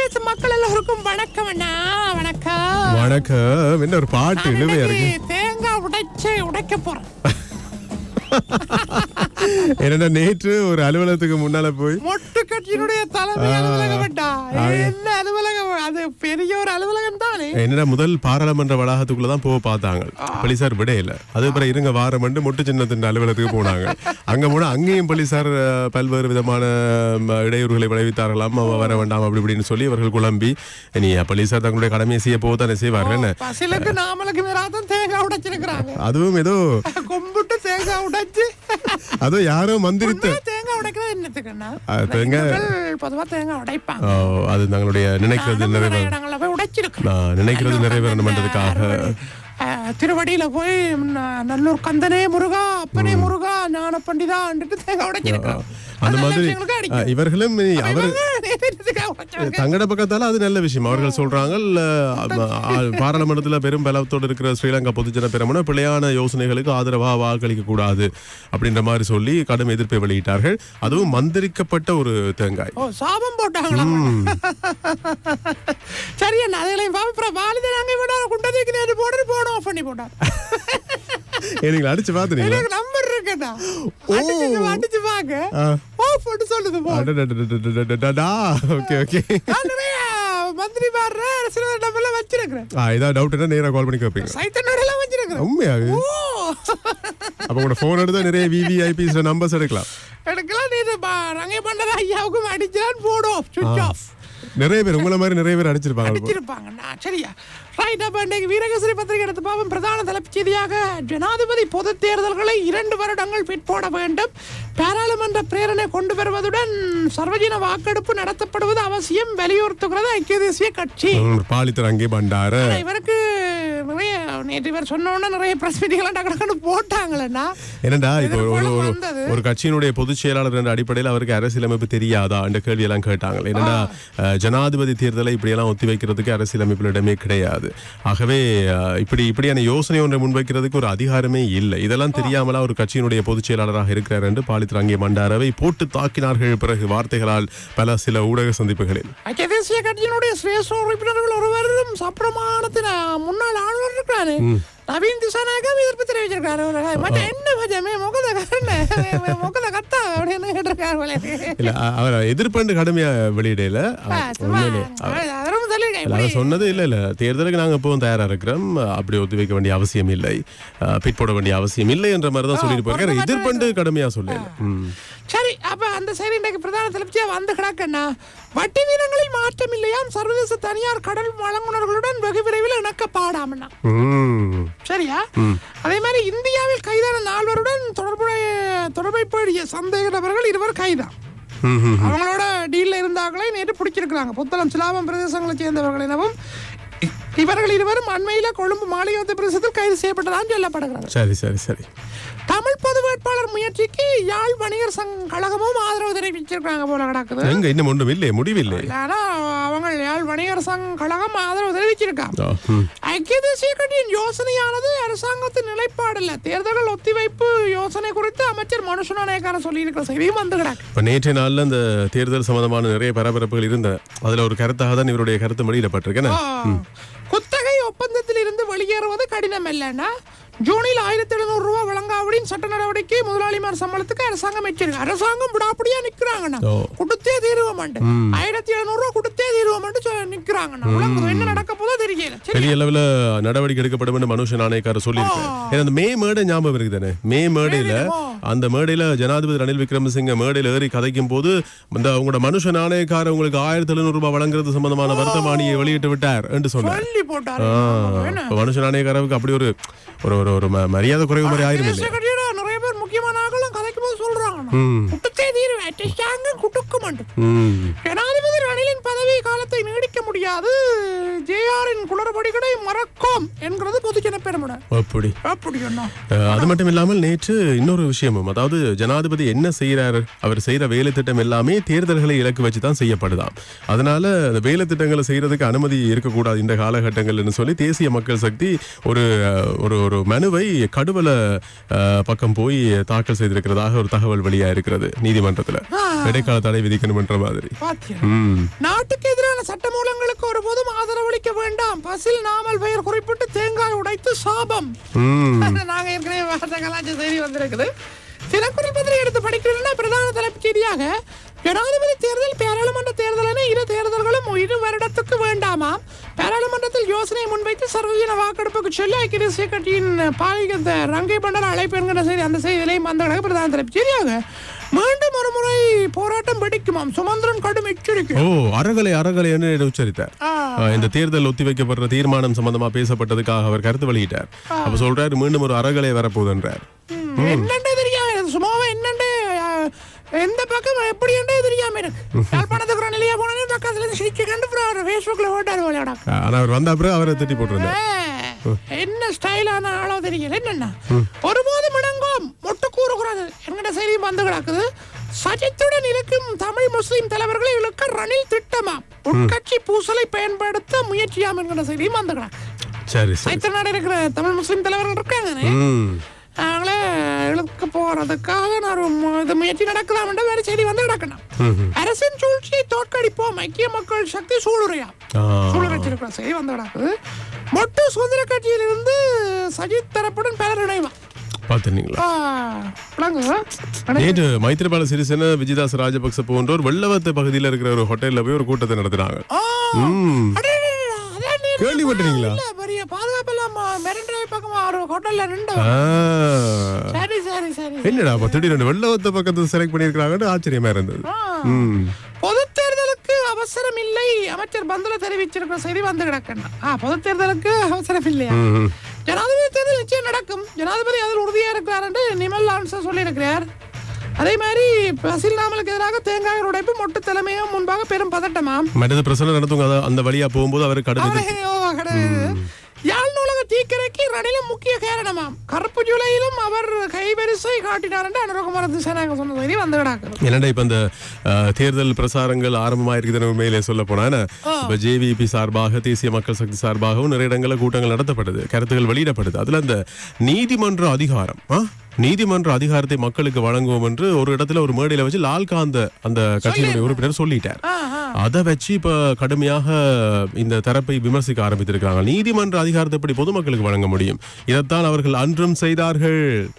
பேசும் மக்கள் எல்லோருக்கும் வணக்கம் அண்ணா வணக்கம். வணக்கம். என்ன ஒரு பாட்டு இழுவையா இருக்கு? தேங்காய் உடைச்சு உடைக்க போறேன். என்னடா நேற்று ஒரு அலுவலகத்துக்கு முன்னால போய் மொட்டு கட்சியினுடைய தலைமை. என்ன அலுவலகம்? அது பெரிய ஒரு அலுவலகம் தானே? என்னடா முதல் பாராளுமன்ற வளாகத்துக்குள்ள தான் போக பார்த்தாங்க. போலீசார் விடையில அது அப்புறம் இருங்க வாரம் மண்டு மொட்டு சின்னத்தின் அலுவலகத்துக்கு போனாங்க. அங்க போனா அங்கேயும் போலீசார் பல்வேறு விதமான இடையூறுகளை விளைவித்தாரலாம் அவ வர வேண்டாம் அப்படி இப்படின்னு சொல்லி இவர்கள் குழம்பி நீ போலீசார் தங்களுடைய கடமையை செய்ய போதானே செய்வார்கள் என்ன? நாமளுக்கு அதுவும் ஏதோ கும்பிட்டு தேங்காய் உடைச்சு தேங்காய் உடைக்கிறது என்னத்துக்குன்னா அது தங்களுடைய நினைக்கிறது நிறைவேற நினைக்கிறது நிறைவேறணும்ன்றதுக்காக அஹ், திருவடியில போய் நல்லூர் கந்தனே முருகா அப்பனே முருகா ஞான உடைச்சிருக்கேன் அந்த மாதிரி. இவர்களும் அவர். தங்கட பக்கத்தால அது நல்ல விஷயம். அவர்கள் சொல்றாங்க பாராளுமன்றத்துல பெரும் பலத்தோடு இருக்கிற ஸ்ரீலங்கா பொதுஜன பெருமன பிழையான யோசனைகளுக்கு ஆதரவா வாக்களிக்க கூடாது அப்படின்ற மாதிரி சொல்லி கடும் எதிர்ப்பை வெளியிட்டார்கள். அதுவும் மந்திரிக்கப்பட்ட ஒரு தேங்காய். சாபம் போட்டாங்களா? சரி என்ன அதுகளையும் பாப்பா வாலிதன் அங்கே விட குண்டதுக்கு நேற்று போட்டு போன ஆஃப் பண்ணி போட்டார். நீங்க அடிச்சு பாத்துறீங்களா எனக்கு நம்பர் இருக்கடா அடிச்சு அடிச்சு பாக்க. ஆஃப் பண்ணி சொல்லுது போ. Okay okay. நிறைய மந்திரி மாறுற சில நம்பர்லாம் வச்சிருக்கிறேன். இதான் டவுட்னா நேரா கால் பண்ணி கேட்பீங்க சைத்தனோட எல்லாம் வச்சிருக்கிறேன். உண்மையாக ஓ. அப்ப உங்களோட போன் எடுத்தா நிறைய விவிஐபிஸ் நம்பர்ஸ் எடுக்கலாம். எடுக்கலாம் நீ ரங்கே பண்டதா ஐயாவுக்கும் அடிச்சான் போடும் சுவிட்ச் ஆஃப் நிறைய பேர் உங்களை மாதிரி நிறைய பேர் அடிச்சிருப்பாங்க அடிச்சிருப்பாங்கண்ணா சரியா. ரைட் அப்ப இன்னைக்கு வீரகேசரி பத்திரிகை எடுத்து பார்ப்போம் பிரதான தலைப்புச் செய்தியாக ஜனாதிபதி பொது தேர்தல்களை இரண்டு வருடங்கள் பிற்போட வேண்டும். பாராளுமன்ற பிரேரணை கொண்டு வருவதுடன் சர்வஜன வாக்கெடுப்பு நடத்தப்படுவது அவசியம். வலியுறுத்துகிறது ஐக்கிய தேசிய கட்சி. பாலித்தர் அங்கே பண்டார. இவருக்கு நேற்று இவர் சொன்ன உடனே நிறைய பிரஸ் மீட்டிங்லாம் டக்கு போட்டாங்களேண்ணா. என்னடா இப்போ ஒரு ஒரு- ஒரு கட்சியினுடைய பொதுச் செயலாளர் என்ற அடிப்படையில் அவருக்கு அரசியலமைப்பு தெரியாதா? என்ற கேள்வி எல்லாம் கேட்டாங்க என்னடா ஜனாதிபதி தேர்தலை இப்படியெல்லாம் ஒத்தி வைக்கிறதுக்கு அரசியலமைப்பில் இடமே கிடையாது. ஆகவே இப்படி இப்படியான யோசனை ஒன்றை முன்வைக்கிறதுக்கு ஒரு அதிகாரமே இல்லை. இதெல்லாம் தெரியாமலா ஒரு கட்சியினுடைய பொதுச் செயலாளராக இருக்கிறார் என்று பாலித்தர் அங்கே மண்டாரவை போட்டு தாக்கினார்கள். பிறகு வார்த்தைகளால் பல சில ஊடக சந்திப்புகளில். தேசிய கட்சியினுடைய சிரேஷ்ட உறுப்பினர்கள் ஒருவரும் சப்பிரமாணத்தின் முன்னாள் ஆளுநர் இருக்கிறாரு. திசாநாயகம் எதிர்ப்பு தெரிவிச்சிருக்காரு ஒரு மற்ற என்ன பஜமே முகத கண்ண முகத கத்தா அப்படின்னு கேட்டிருக்காரு. இல்ல அவர் எதிர்ப்பு கடுமையா அவர் சொன்னது இல்ல இல்ல தேர்தலுக்கு நாங்க எப்பவும் தயாரா இருக்கிறோம் அப்படி ஒத்தி வைக்க வேண்டிய அவசியம் இல்லை. பிற்போட வேண்டிய அவசியம் இல்லை என்ற மாதிரி தான் சொல்லிட்டு போயிருக்காரு. எதிர்ப்பண்டு கடுமையா சொல்லல. சரி அப்ப அந்த செய்தி இன்றைக்கு பிரதான தலைப்பியா வந்து கிடக்கண்ணா வட்டி வீதங்களில் மாற்றம் சர்வதேச தனியார் கடல் வழங்குனர்களுடன் வெகு விரைவில் இணக்கப்பாடாமண்ணா. சரியா? அதே மாதிரி இந்தியாவில் கைதான நால்வருடன் தொடர்புடைய தொடர்பை சந்தேக நபர்கள் இருவர் கைதான். அவங்களோட டீல்ல இருந்தாங்களே நேற்று பிடிச்சிருக்கிறாங்க. புத்தளம் சிலாபம் பிரதேசங்களைச் சேர்ந்தவர்கள் எனவும் இவர்கள் இருவரும் அண்மையில கொழும்பு மாளிகை பிரதேசத்தில் கைது செய்யப்பட்டதான் சொல்லப்படுகிறது சரி சரி சரி. தமிழ் பொது வேட்பாளர் முயற்சிக்கு யாழ் வணிகர் சங்க கழகமும் ஆதரவு தெரிவிச்சிருக்காங்க போல கிடக்குது. எங்க இன்னும் ஒன்றும் இல்லை முடிவில்லை. ஆனா அவங்க யாழ் வணிகர் சங்க கழகம் ஆதரவு தெரிவிச்சிருக்காங்க. ஐக்கிய தேசிய கட்சியின் யோசனையானது அரசாங்கத்தின் நிலைப்பாடு இல்ல. தேர்தல்கள் ஒத்திவைப்பு யோசனை குறித்து அமைச்சர் மனுஷன் நாயக்கார சொல்லி இருக்கிற செய்தியும் வந்து கிடக்கு. நேற்றைய நாள்ல இந்த தேர்தல் சம்பந்தமான நிறைய பரபரப்புகள் இருந்தன அதுல ஒரு கருத்தாக தான் இவருடைய கருத்து வெளியிடப்பட்டிருக்கேன். குத்தகை ஒப்பந்தத்தில் இருந்து வெளியேறுவது கடினம் இல்லைன்னா ஜூனில் ஆயிரத்தி எழுநூறு ரூபாய் வழங்காவிடின் சட்ட நடவடிக்கை முதலாளிமார் சம்பளத்துக்கு அரசாங்கம் வச்சிருக்கு அரசாங்கம் விடாப்படியா நிக்கிறாங்கண்ணா. கொடுத்தே தீருவோம் ஆயிரத்தி எழுநூறு ரூபாய் கொடுத்தே தீருவோம் நிக்கிறாங்கண்ணா. என்ன நடக்க போதோ தெரியல. பெரிய அளவுல நடவடிக்கை எடுக்கப்படும் என்று மனுஷ நாணயக்காரர் சொல்லியிருக்காரு. ஏன்னா அந்த மே மேடை ஞாபகம் இருக்குதானே? மே மேடையில அந்த மேடையில ஜனாதிபதி ரணில் விக்ரமசிங்க மேடையில ஏறி கதைக்கும் போது இந்த உங்களோட மனுஷ நாணயக்காரர் உங்களுக்கு ஆயிரத்தி எழுநூறு ரூபாய் வழங்குறது சம்பந்தமான வருத்தமானியை வெளியிட்டு விட்டார் என்று சொன்னார். மனுஷ நாணயக்காரருக்கு அப்படி ஒரு ஒரு ஒரு ஒரு மரியாதை குறைவு மாதிரி ஆயிரும் நிறைய பேர் முக்கியமான ஆகலாம் கதைக்கும் போது சொல்றாங்க. குட்டத்தே தீருவேன். குட்டுக்க மாட்டோம் ம் ஜனாதிபதி ரணிலின் பதவி காலத்தை நீடிக்க முடியும் முடியாது. ஜேஆரின் குளறுபடிகளை மறக்கும் என்கிறது பொதுஜன பெருமுட அப்படி. அப்படி என்ன? அது மட்டும் இல்லாமல் நேற்று இன்னொரு விஷயமும் அதாவது ஜனாதிபதி என்ன செய்யறாரு அவர் செய்யற வேலை திட்டம் எல்லாமே தேர்தல்களை இலக்கு வச்சு தான் செய்யப்படுதாம். அதனால அந்த வேலை திட்டங்களை செய்யறதுக்கு அனுமதி இருக்கக்கூடாது இந்த காலகட்டங்கள்னு சொல்லி தேசிய மக்கள் சக்தி ஒரு ஒரு ஒரு மனுவை கடுவல பக்கம் போய் தாக்கல் செய்திருக்கிறதாக ஒரு தகவல் வெளியா இருக்கிறது நீதிமன்றத்துல இடைக்கால தடை விதிக்கணும்ன்ற மாதிரி. நாட்டுக்கு எதிரான சட்டமூலங்களுக்கு ஒருபோதும் ஆதரவளிக்க வேண்டாம். பசில் நாமல் பெயர் குறிப்பிட்டு தேங்காய் உடைத்து சாபம். நாங்க ஏற்கனவே வார்த்தை கலாச்சார செய்தி வந்திருக்குது. தினக்குறள் பத்திரிகை எடுத்து படிக்கிறதுனா பிரதான தலைப்புச் செய்தியாக ஜனாதிபதி தேர்தல் பாராளுமன்ற தேர்தல் என இரு தேர்தல்களும் இரு வருடத்துக்கு வேண்டாமாம். பாராளுமன்றத்தில் யோசனை முன்வைத்து சர்வஜன வாக்கெடுப்புக்கு சொல்லி ஐக்கிய தேசிய கட்சியின் பாலிகத்த ரங்கை பண்டர் அழைப்பு என்கிற செய்தி அந்த செய்தியிலையும் வந்த பிரதான தலைப்புச் செய்தியாக மீண்டும் ஒரு முறை போராட்டம் வெடிக்குமாம். சுமந்திரன் கடும் எச்சரிக்கை. ஓ அறகலை அறகலை என்று உச்சரித்தார். இந்த தேர்தல் ஒத்திவைக்கப்படுற தீர்மானம் சம்பந்தமா பேசப்பட்டதுக்காக அவர் கருத்து வெளியிட்டார். அப்ப சொல்றாரு மீண்டும் ஒரு அறகலை வரப்போகுதுன்றார். என்னண்டே தெரியாம சும்மாவே என்னண்டே எந்த பக்கம் எப்படி என்றே தெரியாம இருக்கு. யாழ்ப்பாணத்துக்கு நிலையா போனே பக்கத்துல இருந்து சிரிச்சு கண்டு அப்புறம் ஃபேஸ்புக்ல ஓட்டாரு போலடா ஆனா அவர் வந்த அப்புறம் அவரை திட்டி போட்டிருந்தார். என்ன ஸ்டைலான ஆளோ தெரியல. என்னன்னா? ஒருபோதும் மொட்டு கூறுகிறது என்கிற செய்தியும் வந்து கிடக்குது சஜித்துடன் இருக்கும் தமிழ் முஸ்லிம் தலைவர்களை இழுக்க ரணில் திட்டமாம் உட்கட்சி பூசலை பயன்படுத்த முயற்சியாம் என்கிற செய்தியும் வந்து கிடக்கு சைத்த நாடு இருக்கிற தமிழ் முஸ்லிம் தலைவர்கள் இருக்காங்க அவங்களே இழுக்க போறதுக்காக நான் இது முயற்சி நடக்கலாம் வேற செய்தி வந்து நடக்கணும். அரசின் சூழ்ச்சியை தோற்கடிப்போம். ஐக்கிய மக்கள் சக்தி சூளுரையா. சூளுரைச்சிருக்கிற செய்தி வந்து நடக்குது மொட்டு சுதந்திர கட்சியிலிருந்து சஜித் தரப்புடன் பலர் இணைவா விளங்குதா? நேற்று மைத்திரிபால சிறிசேன விஜயதாஸ் ராஜபக்ச போன்றோர் வெள்ளவத்த பகுதியில் இருக்கிற ஒரு ஹோட்டல்ல போய் ஒரு கூட்டத்தை நடத்தினாங்க. கேள்விப்பட்டீங்களா? பெரிய பாதுகாப்பு இல்லாம மெரின் பக்கமா ஒரு ஹோட்டல்ல. சரி சரி சரி. என்னடா அப்ப திடீர்னு வெள்ளவத்த பக்கத்தை செலக்ட் பண்ணிருக்காங்கன்னு ஆச்சரியமா இருந்தது. பொது தேர்தலுக்கு அவசரம் இல்லை அமைச்சர் பந்துல தெரிவிச்சிருக்கிற செய்தி வந்து கிடக்கணும் பொது தேர்தலுக்கு அவசரம் இல்லையா. ஜனாதிபதி தேர்தல் நிச்சயம் நடக்கும். ஜனாதிபதி அதில் உறுதியா இருக்கிறார் என்று நிமல் ஆன்சர் சொல்லியிருக்கிறார். அதே மாதிரி பசில் நாமலுக்கு எதிராக தேங்காய் உடைப்பு மொட்டு தலைமையும் முன்பாக பெரும் பதட்டமாம். மற்றது பிரச்சனை நடத்துங்க அத- அந்த வழியா போகும்போது அவர் கடும் யாழ் நூலக தீக்கிரைக்கு ரணிலும் முக்கிய காரணமாம் கருப்பு ஜூலையிலும் அவர் கைவரிசை காட்டினார் என்று அனுரகுமார திசாநாயக சொன்ன செய்தி வந்து கிடக்குது என்னடா இப்ப இந்த அஹ், தேர்தல் பிரசாரங்கள் ஆரம்பமா இருக்குதுன்னு உண்மையிலே சொல்ல போனா? இப்ப ஜேவிபி சார்பாக தேசிய மக்கள் சக்தி சார்பாகவும் நிறைய இடங்களில் கூட்டங்கள் நடத்தப்படுது கருத்துகள் வெளியிடப்படுது அதுல அந்த நீதிமன்ற அதிகாரம்? நீதிமன்ற அதிகாரத்தை மக்களுக்கு வழங்குவோம் என்று ஒரு இடத்துல ஒரு மேடையில வச்சு லால்காந்த அந்த கட்சியினுடைய உறுப்பினர் சொல்லிட்டார். அதை வச்சு இப்ப கடுமையாக இந்த தரப்பை விமர்சிக்க ஆரம்பித்திருக்காங்க நீதிமன்ற அதிகாரத்தை எப்படி பொதுமக்களுக்கு வழங்க முடியும்? இதைத்தான் அவர்கள் அன்றும் செய்தார்கள்?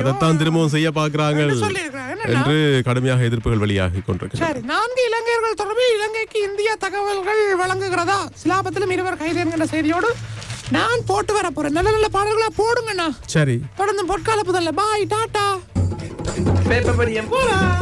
அதைத்தான் திரும்பவும் செய்ய? என்னன்னா? என்று கடுமையாக எதிர்ப்புகள் வெளியாகி கொண்டிருக்கிறது. நான்கு இலங்கையர்கள் தொடர்பில் இலங்கைக்கு இந்தியா தகவல்கள் வழங்குகிறதா? சிலாபத்திலும் இருவர் கைது என்கிற செய்தியோடு நான் போட்டு வர போறேன். நல்ல நல்ல பாடல்களா போடுங்கண்ணா. சரி. தொடர்ந்து பொற்கால புதல்ல. பாய் டாட்டா பேப்பர் படியன் போலாம்